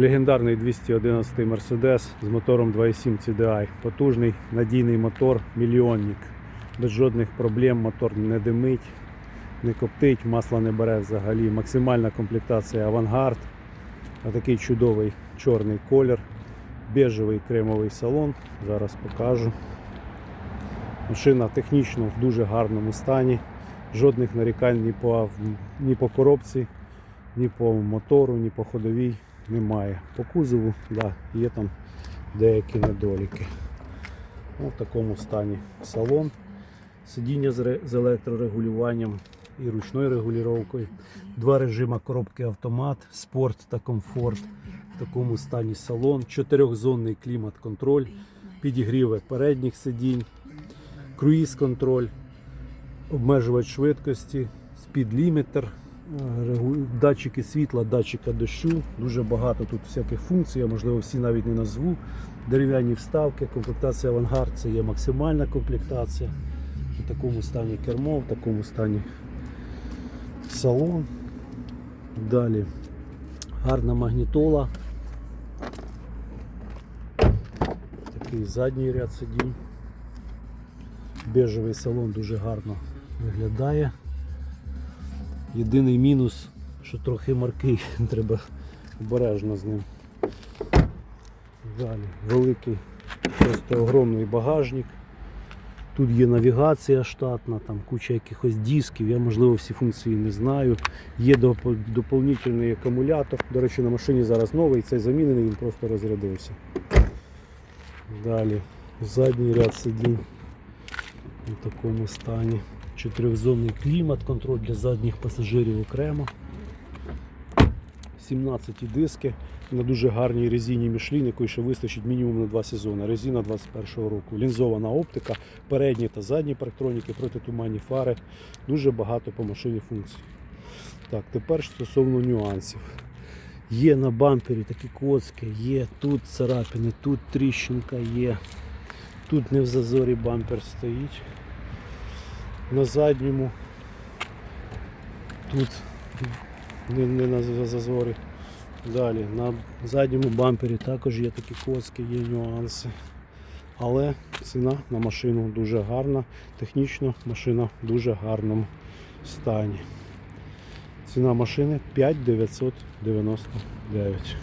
Легендарний 211 Mercedes з мотором 2.7 CDI. Потужний надійний мотор, мільйонник. Без жодних проблем мотор не димить, не коптить, масла не бере взагалі. Максимальна комплектація авангард. Такий чудовий чорний колір, бежевий кремовий салон. Зараз покажу. Машина технічно в дуже гарному стані. Жодних нарікань ні по, ні по коробці, ні по мотору, ні по ходовій немає. По кузову, да, є там деякі недоліки. Ну, в такому стані салон. Сидіння з, ре- з електрорегулюванням і ручною регулюванням. Два режима коробки автомат, спорт та комфорт. В такому стані салон. Чотирьохзонний клімат-контроль, підігріви передніх сидінь, круїз-контроль, обмежувач швидкості, спідлімітер, регу- датчики світла, датчика дощу. Дуже багато тут всяких функцій, я можливо всі навіть не назву. Дерев'яні вставки, комплектація авангард це є максимальна комплектація. В такому стані кермо, в такому стані салон. Далі гарна магнітола. Такий задній ряд сидінь. Бежевий салон дуже гарно виглядає. Єдиний мінус, що трохи маркий, треба обережно з ним. Далі великий, просто огромний багажник. Тут є навігація штатна, там куча якихось дисків, я можливо всі функції не знаю. Є доп- доповнительний акумулятор. До речі, на машині зараз новий, цей замінений, він просто розрядився. Далі задній ряд сидінь у такому стані. Чотирьохзонний клімат, контроль для задніх пасажирів окремо. 17 диски на дуже гарній резині Michelin, якої ще вистачить мінімум на 2 сезони. Резина 21 року. Лінзована оптика, передні та задні парктроніки, протитуманні фари. Дуже багато по машині функцій. Так, тепер стосовно нюансів. Є на бампері такі коцки, є тут царапини, тут тріщинка є. Тут не в зазорі бампер стоїть. На задньому тут не, не на зазорі. Далі на задньому бампері також є такі коцки, є нюанси. Але ціна на машину дуже гарна. Технічно машина в дуже гарному стані. Ціна машини 5999.